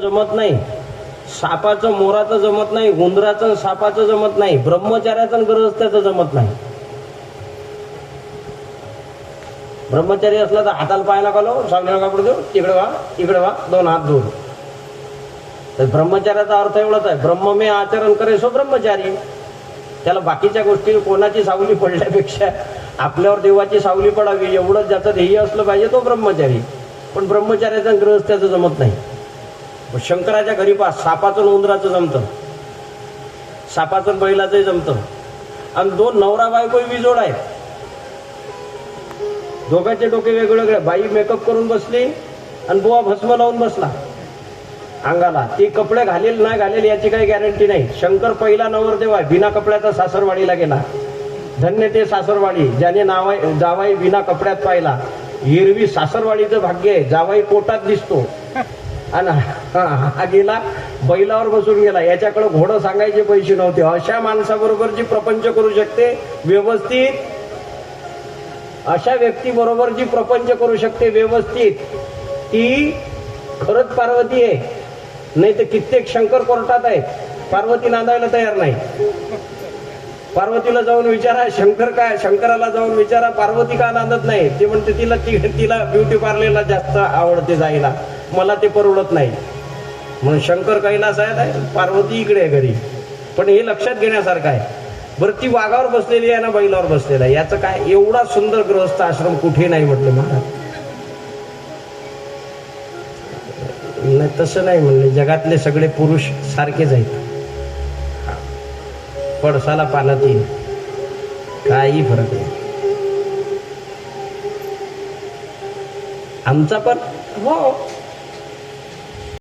जमत नाही. सापाचं मोराचं जमत नाही उंदराचं सापाचं जमत नाही ब्रह्मचार्याचं आणि गृहस्थ्याचं जमत नाही. ब्रह्मचारी असला तर हाताला पाहायला कालो सामन्याला कापड देऊ तिकडे वा तिकडे वा दोन हात दूर तर ब्रह्मचार्याचा अर्थ एवढाच आहे ब्रह्ममे आचरण करे सो ब्रह्मचारी. त्याला बाकीच्या गोष्टी कोणाची सावली पडल्यापेक्षा आपल्यावर देवाची सावली पडावी एवढंच ज्याचं ध्येय असलं पाहिजे तो ब्रह्मचारी. पण ब्रह्मचार्याचं आणि गृहस्थ्याचं जमत नाही. शंकराच्या घरी पास सापाचं उंदराचं जमतं. सापाचं बैलाचंही जमतं. आणि दोन नवरा बायको विजोड आहेत. दोघांचे डोके वेगवेगळे. बाई मेकअप करून बसली आणि बुवा भस्म लावून बसला. अंगाला ती कपडे घालेल नाही घालेल याची काही गॅरंटी नाही. शंकर पहिला नवरदेव आहे बिना कपड्याचा सासरवाडीला गेला. धन्य ते सासरवाडी ज्याने नावाई जावाई बिना कपड्यात पाहिला. हिरवी सासरवाडीचं भाग्य आहे जावाई पोटात दिसतो. हा गेला. बैलावर बसून गेला. याच्याकडे घोडं सांगायचे पैसे नव्हते. अशा माणसाबरोबर जी प्रपंच करू शकते व्यवस्थित अशा व्यक्ती बरोबर जी प्रपंच करू शकते व्यवस्थित ती खरंच पार्वती आहे. नाही तर कित्येक शंकर कोर्टात आहेत. पार्वती नांदायला तयार नाही. पार्वतीला जाऊन विचारा शंकर काय शंकराला जाऊन विचारा पार्वती का नांदत नाही? ते म्हणते तिला ती- तिला ब्युटी पार्लरला जास्त आवडते जायला. मला ते परवडत नाही. म्हणून शंकर कैलास आहे पार्वती इकडे आहे घरी. पण हे लक्षात घेण्यासारखं आहे. बरं ती वाघावर बसलेली आहे ना बैलावर बसलेला आहे. याचं काय एवढा सुंदर गृहस्थ आश्रम कुठे नाही म्हटलं महाराज नाही तसं नाही म्हणले. जगातले सगळे पुरुष सारखेच आहेत. पडसाला पाण्यात येईल. काही फरक नाही. आमचा पण? हो.